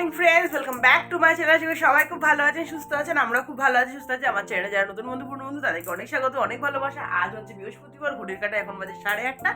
Morning friends welcome back to my channel আশা সবাই খুব ভালো আছেন, সুস্থ আছেন আমরা খুব ভালো আছি, সুস্থ আছি। আমার চ্যানেলে যারা নতুন বন্ধু, পুরনো বন্ধু, তাদেরকে অনেক স্বাগত, অনেক ভালোবাসা। আজ হচ্ছে বৃহস্পতিবার ঘুটির কাটা এখন বাজে সাড়ে আটটা।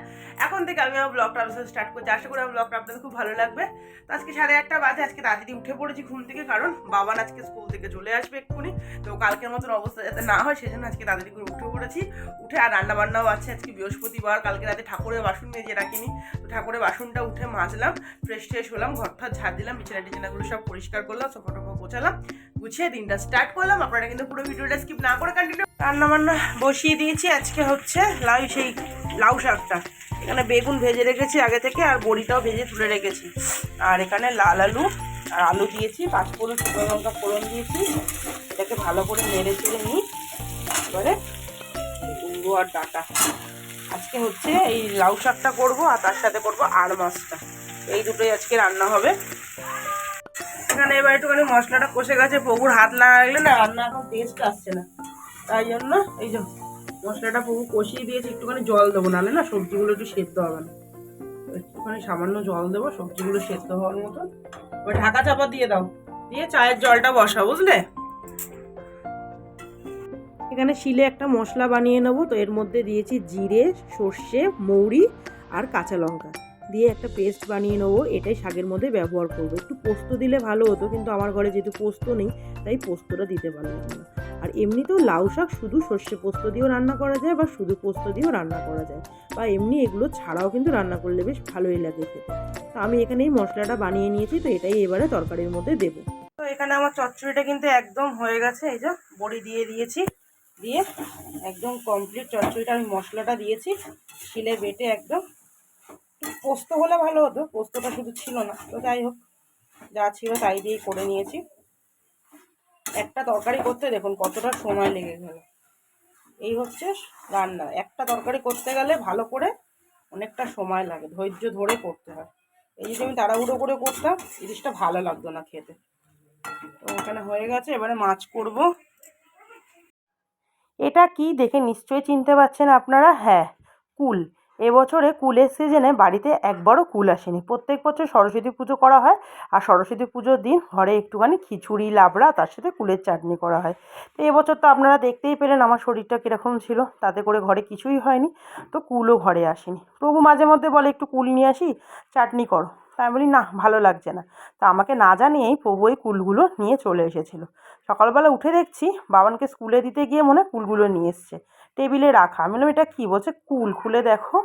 এখন থেকে আমি আমার ব্লগটা আপনার স্টার্ট করছি। আশা করি আমার ব্লগটা আপনাদের খুব ভালো লাগবে। তো আজকে সাড়ে আটটা বাজে, আজকে তাড়াতাড়ি উঠে পড়েছি ঘুম থেকে, কারণ বাবার আজকে স্কুল থেকে চলে আসবে এক্ষুনি। তো কালকের মতন অবস্থা যাতে না হয় সেজন্য আজকে তাড়াতাড়ি করে উঠে পড়েছি। উঠে আর রান্না বান্নাও আছে আজকে বৃহস্পতিবার। কালকে রাতে ঠাকুরের বাসন মেজে রাখিনি। তো ঠাকুরের বাসনটা উঠে মাজলাম ফ্রেশ ট্রেশ হলাম ঘরটা ঝাড় দিলাম বিছানা টিছানাগুলো সব পরিষ্কার করলাম সোফা টোফা গোছালাম, গুছিয়ে দিনটা স্টার্ট করলাম। আপনারা কিন্তু পুরো ভিডিওটা স্কিপ না করে কন্টিনিউ রান্না বান্না বসিয়ে দিয়েছি। আজকে হচ্ছে লাউ, সেই লাউ শাকটা। এখানে বেগুন ভেজে রেখেছি আগে থেকে, আর বড়িটাও ভেজে তুলে রেখেছি। আর এখানে লাল আলু, আর আলু দিয়েছি, পাঁচফোড়ন, শুকনো লঙ্কা ফোড়ন দিয়েছি। এটাকে ভালো করে নেড়ে চেড়ে নিই। এবারে কুমড়ো আর ডাটা। আজকে হচ্ছে এই লাউ শাকটা করব, আর তার সাথে করব আর মাছটা। এই দুটোই আজকে রান্না হবে। এখানে এবার একটুখানি মশলাটা কষে গেছে, প্রভুর হাত লাগলে না রান্না এখন টেস্ট আসছে না। তাই জন্য এই যে মশলাটা প্রভু কষিয়ে দিয়েছি, একটুখানি জল দেবো, নাহলে না সবজিগুলো একটু সেদ্ধ হবে না। একটুখানি সামান্য জল দেবো, সবজিগুলো সেদ্ধ হওয়ার মতন এবার ঢাকা চাপা দিয়ে দাও, দিয়ে চায়ের জলটা বসা, বুঝলে? এখানে শিলে একটা মশলা বানিয়ে নেব, তো এর মধ্যে দিয়েছি জিরে, সর্ষে, মৌরি আর কাঁচা লঙ্কা। দিয়ে একটা পেস্ট বানিয়ে নেব, এটাই শাকের মধ্যে ব্যবহার করব। একটু পোস্ত দিলে ভালো হতো, কিন্তু আমার ঘরে যেহেতু পোস্ত নেই, তাই পোস্তটা দিতে পারলাম না। আর এমনিতেও লাউ শাক শুধু সর্ষে পোস্ত দিয়েও রান্না করা যায় বা শুধু পোস্ত দিয়েও রান্না করা যায়। বা এমনি এগুলো ছাড়াও কিন্তু রান্না করলে বেশ ভালোই লাগে খেতে। তো আমি এখানে এই মশলাটা বানিয়ে নিয়েছি, তো এটাই এবারে তরকারির মধ্যে দেবো। তো এখানে আমার চচ্চড়িটা কিন্তু একদম হয়ে গেছে, এই যে বড়ি দিয়ে দিয়েছি। দিয়ে একদম কমপ্লিট চচ্চড়িটা, আমি মশলাটা দিয়েছি, শিলে বেটে একদম পোস্ত হলে ভালো হতো, পোস্তটা শুধু ছিল না। তো যাই হোক, যা ছিল তাই দিয়েই করে নিয়েছি। একটা তরকারি করতে দেখুন কতটা সময় লেগে গেল। এই হচ্ছে রান্না। একটা তরকারি করতে গেলে ভালো করে অনেকটা সময় লাগে, ধৈর্য ধরে করতে হয়। এই যদি আমি তাড়াহুড়ো করে করতাম জিনিসটা ভালো লাগতো না খেতে। তো ওখানে হয়ে গেছে, এবারে মাছ করব। এটা কি দেখে নিশ্চয়ই চিনতে পারছেন আপনারা? হ্যাঁ কুল। এবছরে কুলের সিজনে বাড়িতে একবারও কুল আসেনি। প্রত্যেক বছর সরস্বতী পুজো করা হয় আর সরস্বতী পুজোর দিন ঘরে একটুখানি খিচুড়ি, লাবড়া, তার সাথে কুলের চাটনি করা হয়। তো এবছর তো আপনারা দেখতেই পেলেন আমার শরীরটা কীরকম ছিল, তাতে করে ঘরে কিছুই হয়নি, তো কুলও ঘরে আসেনি। প্রভু মাঝে মধ্যে বলে, একটু কুল নিয়ে আসি, চাটনি করো। তাই বলি, না, ভালো লাগছে না। তো আমাকে না জানিয়েই প্রভু ওই কুলগুলো নিয়ে চলে এসেছিল। সকালবেলা উঠে দেখছি বাবানকে স্কুলে দিতে গিয়ে মনে কুলগুলো নিয়ে এসছে। টেবিলে রাখা। আমি বললাম এটা কি? বলছে কুল। খুলে দেখো।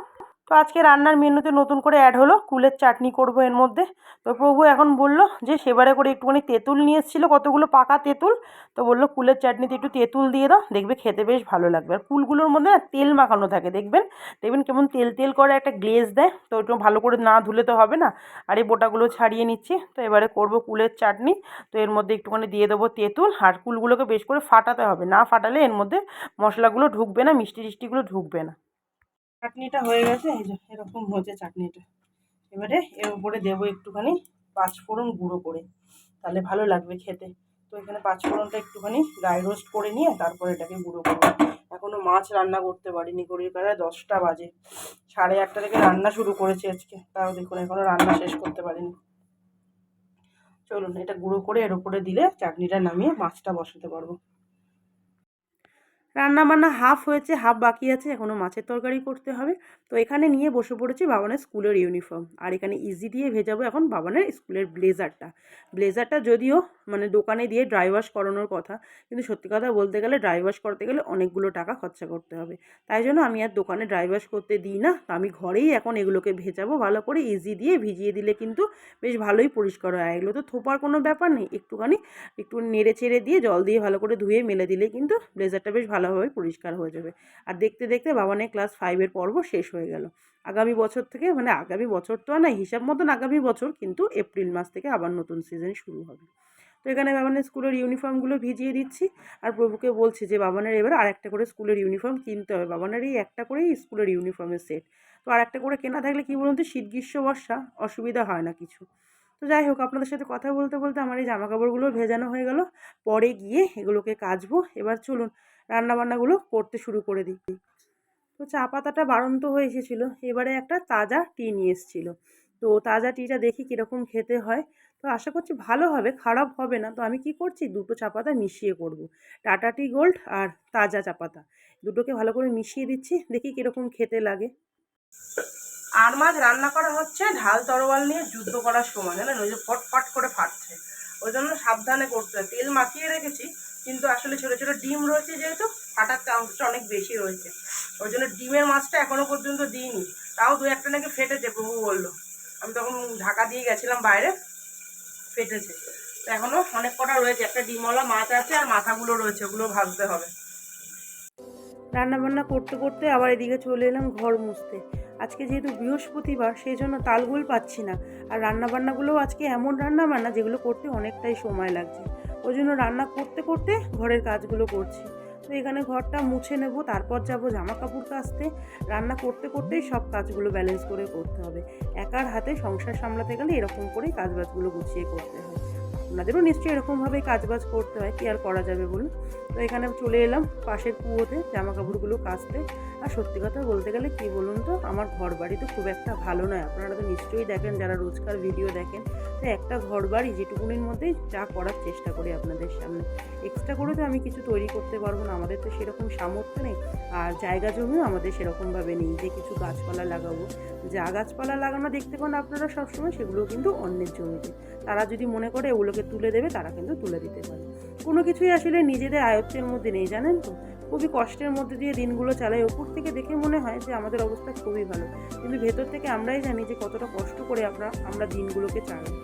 তো আজকে রান্নার মেনুতে নতুন করে অ্যাড হলো, কুলের চাটনি করব এর মধ্যে। তো প্রভু এখন বলল যে, সেবারে করে একটুখানি তেঁতুল নিয়ে এসেছিল, কতগুলো পাকা তেঁতুল? তো বলল কুলের চাটনিতে একটু তেঁতুল দিয়ে দাও, দেখবে খেতে বেশ ভালো লাগবে। আর কুলগুলোর মধ্যে না তেল মাখানো থাকে, দেখবেন? দেখবেন কেমন তেল তেল করে একটা গ্লেজ দেয়, তো একটু ভালো করে না ধুলে তো হবে না। আর এই বোটাগুলো ছাড়িয়ে নিচ্ছি, তো এবারে করব কুলের চাটনি। তো এর মধ্যে একটুখানি দিয়ে দেবো তেঁতুল, আর কুলগুলোকে বেশ করে ফাটাতে হবে। না ফাটালে এর মধ্যে মশলাগুলো ঢুকবে না, মিষ্টি টিষ্টিগুলো ঢুকবে না। চাটনিটা হয়ে গেছে, এই যে এরকম হয়েছে চাটনিটা। এবারে এর উপরে দেবো একটুখানি পাঁচফোড়ন গুঁড়ো করে, তাহলে ভালো লাগবে খেতে। তো এখানে পাঁচফোড়নটা একটুখানি ড্রাই রোস্ট করে নিয়ে তারপরে এটাকে গুঁড়ো করব। এখনও মাছ রান্না করতে পারিনি করির প্রায় দশটা বাজে। সাড়ে আটটা থেকে রান্না শুরু করেছি আজকে, তাও দেখুন এখনও রান্না শেষ করতে পারিনি। চলুন, এটা গুঁড়ো করে এর উপরে দিলে চাটনিটা নামিয়ে মাছটা বসাতে পারব। রান্না বান্না হাফ হয়েছে হাফ বাকি আছে এখনও মাছের তরকারি করতে হবে। তো এখানে নিয়ে বসে পড়েছি বাবানের স্কুলের ইউনিফর্ম আর এখানে ইজি দিয়ে ভেজাবো এখন বাবানের স্কুলের ব্লেজারটা ব্লেজারটা যদিও মানে দোকানে দিয়ে ড্রাই ওয়াশ করানোর কথা, কিন্তু সত্যি কথা বলতে গেলে ড্রাই ওয়াশ করতে গেলে অনেকগুলো টাকা খরচা করতে হবে। তাই জন্য আমি আর দোকানে ড্রাই ওয়াশ করতে দিই না। আমি ঘরেই এখন এগুলোকে ভেজাবো, ভালো করে ইজি দিয়ে ভিজিয়ে দিলে কিন্তু বেশ ভালোই পরিষ্কার হয়। এগুলো তো থোপার কোনো ব্যাপার নেই। একটুখানি একটু নেড়ে চেড়ে দিয়ে জল দিয়ে ভালো করে ধুয়ে মেলে দিলে কিন্তু ব্লেজারটা বেশ ভালোভাবে পরিষ্কার হয়ে যাবে। আর দেখতে দেখতে বাবানের ক্লাস ফাইভের পর্ব শেষ হয়ে গেল। আগামী বছর থেকে মানে আগামী বছর তো না, হিসাব মতন আগামী বছর কিন্তু এপ্রিল মাস থেকে আবার নতুন সিজন শুরু হবে। তো এখানে বাবানের স্কুলের ইউনিফর্মগুলো ভিজিয়ে দিচ্ছি। আর প্রভুকে বলছি যে বাবানের এবার আর একটা করে স্কুলের ইউনিফর্ম কিনতে হবে। বাবানের এই একটা করেই স্কুলের ইউনিফর্মের সেট তো আর একটা করে কেনা থাকলে কী বলুন তো, শীত, গ্রীষ্ম, বর্ষা, অসুবিধা হয় না কিছু। তো যাই হোক, আপনাদের সাথে কথা বলতে বলতে আমার এই জামা কাপড়গুলো ভেজানো হয়ে গেল। পরে গিয়ে এগুলোকে কাচবো। এবার চলুন রান্নাবান্নাগুলো করতে শুরু করে দিই। তো চা পাতাটা বাড়ন্ত হয়ে এসেছিল। এবারে একটা তাজা টি নিয়ে এসেছিল। তো তাজা টিটা দেখি কীরকম খেতে হয়। তো আশা করছি ভালো হবে, খারাপ হবে না। তো আমি কি করছি? দুটো চা পাতা মিশিয়ে করব। টাটা টি গোল্ড আর তাজা চা পাতা। দুটোকে ভালো করে মিশিয়ে দিচ্ছি। দেখি কীরকম খেতে লাগে। আর মাছ রান্না করা হচ্ছে, ঢাল তরোয়াল নিয়ে যুদ্ধ করার সময়, জানেন? ওই যে ফটফট করে ফাটছে। ওই জন্য সাবধানে করতে হয় তেল মাখিয়ে রেখেছি, কিন্তু আসলে ছোটো ছোটো ডিম রয়েছে যেহেতু ফাটার চান্সটা অনেক বেশি রয়েছে। ওই জন্য ডিমের মাছটা এখনও পর্যন্ত দিইনি। তাও দু একটা নাকি ফেটেছে, প্রভু বলল। আমি তখন ঢাকা দিয়ে গেছিলাম বাইরে, ফেটেছে। তো এখনও অনেক কটা রয়েছে। একটা ডিমওয়ালা মাছ আছে আর মাথাগুলো রয়েছে, ওগুলো ভাজতে হবে। রান্না বান্না করতে করতে আবার এদিকে চলে এলাম ঘর মুছতে। আজকে যেহেতু বৃহস্পতিবার সেই জন্য তালগোল পাচ্ছি না। আর রান্না বান্নাগুলোও আজকে এমন রান্না বান্না যেগুলো করতে অনেকটাই সময় লাগছে। ওই জন্য রান্না করতে করতে ঘরের কাজগুলো করছি। তো এখানে ঘরটা মুছে নেব, তারপর যাব জামা কাপড় কাচতে রান্না করতে করতেই সব কাজগুলো ব্যালেন্স করে করতে হবে। একার হাতে সংসার সামলাতে গেলে এরকম করেই কাজবাজগুলো গুছিয়ে করতে হয় আপনাদেরও নিশ্চয়ই এরকমভাবেই কাজবাজ করতে হয়, কি আর করা যাবে বলুন? তো এখানে চলে এলাম পাশের কুয়োতে জামা কাপড়গুলো কাচতে। আর সত্যি কথা বলতে গেলে কি বলুন তো, আমার ঘর বাড়ি তো খুব একটা ভালো নয়, আপনারা তো নিশ্চয়ই দেখেন, যারা রোজকার ভিডিও দেখেন, তো একটা ঘর বাড়ি যেটুকুনির মধ্যেই যা করার চেষ্টা করি আপনাদের সামনে। এক্সট্রা করে তো আমি কিছু তৈরি করতে পারব না, আমাদের তো সেরকম সামর্থ্য নেই, আর জায়গা জমিও আমাদের সেরকমভাবে নেই যে কিছু গাছপালা লাগাবো। যা গাছপালা লাগানো দেখতে পান আপনারা সবসময়, সেগুলো কিন্তু অন্যের জমিতে। তারা যদি মনে করে ওগুলোকে তুলে দেবে, তারা কিন্তু তুলে দিতে পারে কোনো কিছুই আসলে নিজেদের আয়ত্তের মধ্যে নেই, জানেন তো? খুবই কষ্টের মধ্যে দিয়ে দিনগুলো চালাই ওপর থেকে দেখে মনে হয় যে আমাদের অবস্থা খুবই ভালো। কিন্তু ভেতর থেকে আমরাই জানি যে কতটা কষ্ট করে আমরা আমরা দিনগুলোকে চালাই।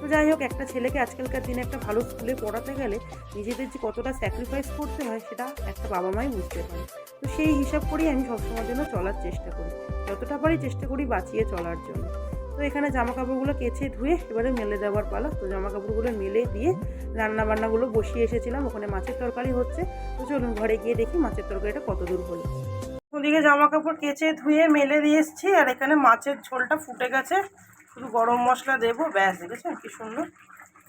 তো যাই হোক, একটা ছেলেকে আজকালকার দিনে একটা ভালো স্কুলে পড়াতে গেলে নিজেদের যে কতটা স্যাক্রিফাইস করতে হয়, সেটা একটা বাবা মাই বুঝতে পারে। তো সেই হিসাব করেই আমি সবসময়ের জন্য চলার চেষ্টা করি। যতটা পারি চেষ্টা করি বাঁচিয়ে চলার জন্য। তো এখানে জামা কাপড়গুলো কেচে ধুয়ে এবারে মেলে দেওয়ার পালা। তো জামা কাপড়গুলো মেলে দিয়ে রান্না বান্নাগুলো বসিয়ে এসেছিলাম, ওখানে মাছের তরকারি হচ্ছে। তো চলুন ঘরে গিয়ে দেখি মাছের তরকারিটা কত দূর হলো। ওদিকে জামা কাপড় কেচে ধুয়ে মেলে দিয়ে এসেছি, আর এখানে মাছের ঝোলটা ফুটে গেছে। শুধু গরম মশলা দেবো, ব্যাস, দেখেছেন কি সুন্দর।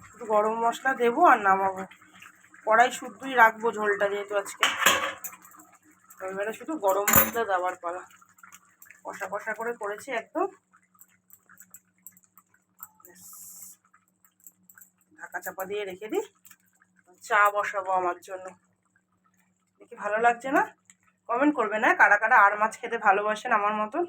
শুধু গরম মশলা দেবো আর নামাবো। কড়াই শুদ্ধই রাখব ঝোলটা যেহেতু আজকে। এবারে শুধু গরম মশলা দেওয়ার পালা। কষা কষা করে করেছি একদম ব্যাস। ঢাকা চাপা দিয়ে রেখে দিই। চা বসাবো আমার জন্য। দেখি ভালো লাগছে না? কমেন্ট করবে না? কারা কারা আর মাছ খেতে ভালোবাসেন আমার মতন?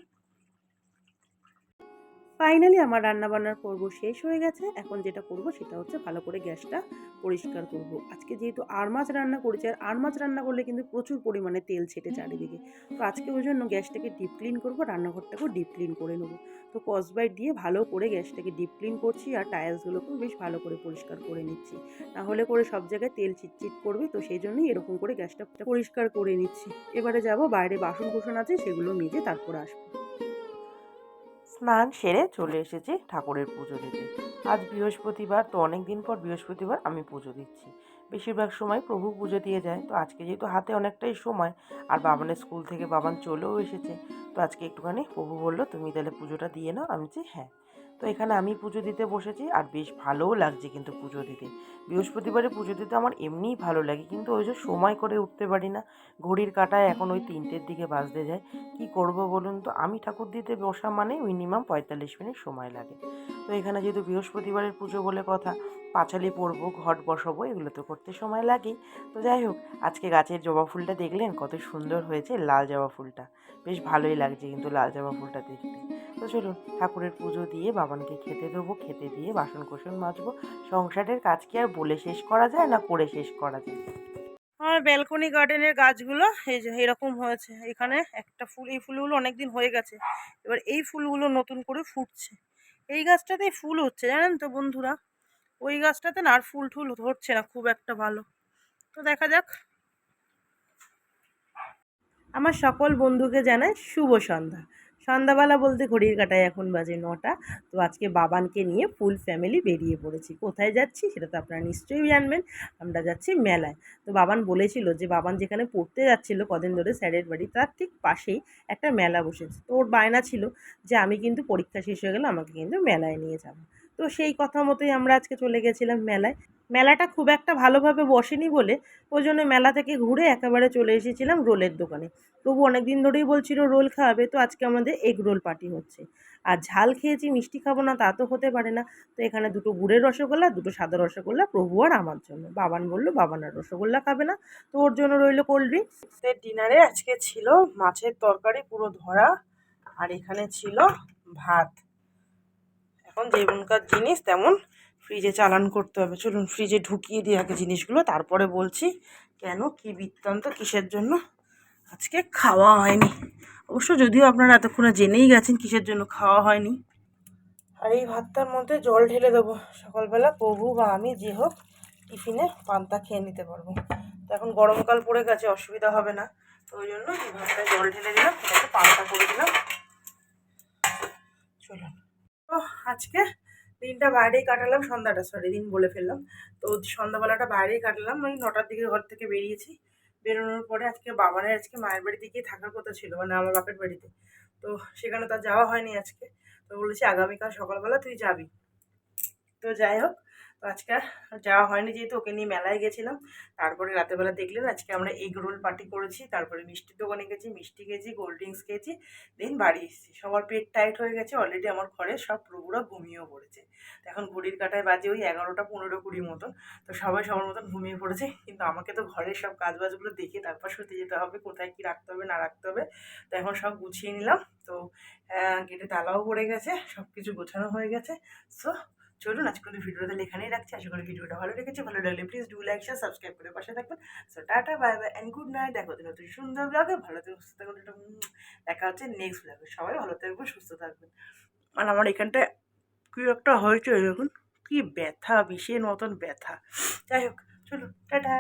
ফাইনালি আমার রান্নাবান্নার পর্ব শেষ হয়ে গেছে। এখন যেটা করব সেটা হচ্ছে ভালো করে গ্যাসটা পরিষ্কার করব। আজকে যেহেতু আর মাছ রান্না করেছি আর আর মাছ রান্না করলে কিন্তু প্রচুর পরিমাণে তেল ছেটে চারিদিকে। তো আজকে ওই জন্য গ্যাসটাকে ডিপ ক্লিন করব রান্নাঘরটাকেও ডিপ ক্লিন করে নেব। তো কসবাইট দিয়ে ভালো করে গ্যাসটাকে ডিপ ক্লিন করছি আর টাইলসগুলোকেও বেশ ভালো করে পরিষ্কার করে নিচ্ছি। নাহলে করে সব জায়গায় তেল চিটচিট করবে, তো সেই জন্যই এরকম করে গ্যাসটা পরিষ্কার করে নিচ্ছি। এবারে যাব বাইরে বাসন কোসন আছে, সেগুলো মেজে তারপর আসব। স্নান সেরে চলে এসেছি ঠাকুরের পুজো দিতে। আজ বৃহস্পতিবার, তো অনেক দিন পর বৃহস্পতিবার আমি পুজো দিচ্ছি। বেশিরভাগ সময় প্রভু পুজো দিয়ে যায়। তো আজকে যেহেতু হাতে অনেকটাই সময়, আর বাবানের স্কুল থেকে বাবান চলেও এসেছে। তো আজকে একটুখানি প্রভু বলল, তুমি তাহলে পুজোটা দিয়ে নাও? আমি বলছি হ্যাঁ। তো এখানে আমি পুজো দিতে বসেছি, আর বেশ ভালোও লাগছে কিন্তু পুজো দিতে। বৃহস্পতিবারে পুজো দিতে আমার এমনিই ভালো লাগে, কিন্তু ওই যে সময় করে উঠতে পারি না। ঘড়ির কাটায় এখন ওই তিনটের দিকে বাজতে যায়। কি করব বলুন তো? আমি ঠাকুর দিতে বসা মানে মিনিমাম পঁয়তাল্লিশ মিনিট সময় লাগে। তো এখানে যেহেতু বৃহস্পতিবারের পুজো বলে কথা পাঁচালি পরবো, ঘট বসাবো, এগুলো তো করতে সময় লাগেই। তো যাই হোক, আজকে গাছের জবা ফুলটা দেখলেন, কত সুন্দর হয়েছে লাল জবা ফুলটা। বেশ ভালোই লাগছে কিন্তু লাল জবা ফুলটা দেখতে। তো চলুন, ঠাকুরের পুজো দিয়ে বাবানকে খেতে দেবো, খেতে দিয়ে বাসন কোসন মাজবো। সংসারের কাজ কি আর বলে শেষ করা যায় না করে শেষ করা যায়? আমার ব্যালকনি গার্ডেনের গাছগুলো এই যে, এরকম হয়েছে। এখানে একটা ফুল, এই ফুলগুলো অনেক দিন হয়ে গেছে। এবার এই ফুলগুলো নতুন করে ফুটছে। এই গাছটাতেই ফুল হচ্ছে, জানেন তো বন্ধুরা? ওই গাছটাতে না আর ফুল টুল ধরছে না, খুব একটা ভালো। তো দেখা যাক। আমার সকল বন্ধুকে জানাই শুভ সন্ধ্যা। সন্ধ্যাবেলা বলতে ঘড়ির কাটায় এখন বাজে নটা। তো আজকে বাবানকে নিয়ে ফুল ফ্যামিলি বেরিয়ে পড়েছি। কোথায় যাচ্ছি সেটা তো আপনারা নিশ্চয়ই জানবেন। আমরা যাচ্ছি মেলায়। তো বাবান বলেছিল যে বাবান যেখানে পড়তে যাচ্ছিল কদিন ধরে স্যারের বাড়ি, তার ঠিক পাশেই একটা মেলা বসেছে। তো ওর বায়না ছিল যে আমি কিন্তু পরীক্ষা শেষ হয়ে গেলে আমাকে কিন্তু মেলায় নিয়ে যাব। তো সেই কথা মতোই আমরা আজকে চলে গেছিলাম মেলায়। মেলাটা খুব একটা ভালোভাবে বসেনি বলে ওই জন্য মেলা থেকে ঘুরে একেবারে চলে এসেছিলাম রোলের দোকানে। তবু অনেক দিন ধরেই বলছিল রোল খাওয়াবে, তো আজকে আমাদের এগ রোল পার্টি হচ্ছে। আর ঝাল খেয়েছি, মিষ্টি খাব না তা তো হতে পারে না। তো এখানে দুটো গুড়ের রসগোল্লা, দুটো সাদা রসগোল্লা, প্রভু আর আমার জন্য। বাবান বলল, বাবান আর রসগোল্লা খাবে না, তো ওর জন্য রইল কোল্ড ড্রিঙ্কস ডিনারে আজকে ছিল মাছের তরকারি পুরো ধরা, আর এখানে ছিল ভাত। এখন যেমনকার জিনিস তেমন ফ্রিজে চালান করতে হবে। চলুন ফ্রিজে ঢুকিয়ে দিই আগে জিনিসগুলো, তারপরে বলছি কেন, কি বৃত্তান্ত, কিসের জন্য? আজকে খাওয়া হয়নি। অবশ্য যদিও আপনারা এতক্ষণে জেনেই গেছেন কিসের জন্য খাওয়া হয়নি। আর এই ভাতটার মধ্যে জল ঢেলে দেবো। সকালবেলা প্রভু বা আমি যে হোক টিফিনে পান্তা খেয়ে নিতে পারব। তো এখন গরমকাল পড়ে গেছে, অসুবিধা হবে না। তো ওই জন্য এই ভাতটায় জল ঢেলে দিলাম পান্তা করে দিলাম। চলুন। তো আজকে দিনটা বাইরেই কাটালাম, সন্ধ্যাটা সরি দিন বলে ফেললাম। তো সন্ধ্যাবেলাটা বাইরেই কাটালাম, ওই নটার দিকে ঘর থেকে বেরিয়েছি। বেরোনোর পরে আজকে বাবানের, আজকে মায়ের বাড়িতে গিয়ে থাকার কথা ছিল মানে আমার বাপের বাড়িতে। তো সেখানে তার যাওয়া হয়নি আজকে। তো বলেছি, আগামীকাল সকালবেলা তুই যাবি। তো যাই হোক আজকে যাওয়া হয়নি যেহেতু, ওকে নিয়ে মেলায় গেছিলাম। তারপরে রাতেরবেলা দেখলেন আজকে আমরা এগ রোল পার্টি করেছি, তারপরে মিষ্টির দোকানে গেছি, মিষ্টি খেয়েছি, কোল্ড ড্রিঙ্কস খেয়েছি, দেন বাড়ি এসেছি। সবার পেট টাইট হয়ে গেছে অলরেডি আমার ঘরে সব প্রভুরা ঘুমিয়েও পড়েছে। এখন ঘড়ির কাটায় বাজে ওই এগারোটা পনেরো কুড়ি মতন, তো সবাই সবার মতন ঘুমিয়ে পড়েছে। কিন্তু আমাকে তো ঘরের সব কাজ বাজগুলো দেখে তারপর শুতে যেতে হবে, কোথায় কী রাখতে হবে, না রাখতে হবে, তো এখন সব গুছিয়ে নিলাম। তো গেটে তালাও পড়ে গেছে সব কিছু গোছানো হয়ে গেছে। সো চলুন আজকে ভিডিওটা তাহলে এখানেই রাখছি। আশা করি ভিডিওটা ভালো লেগেছে। ভালো লাগলে please do like share subscribe করে পাশে থাকবেন। So tata bye bye and good night দেখো নতুন সুন্দর ব্লগে ভালো থেকে, সুস্থ থাকবেন দেখা হচ্ছে নেক্সট ব্লগে সবাই ভালো থাকবে সুস্থ থাকবেন। আর আমার এখানটায় কী একটা হয়েছে দেখুন। কী ব্যথা বিষের মতন ব্যথা। যাই হোক, চলুন, টাটা।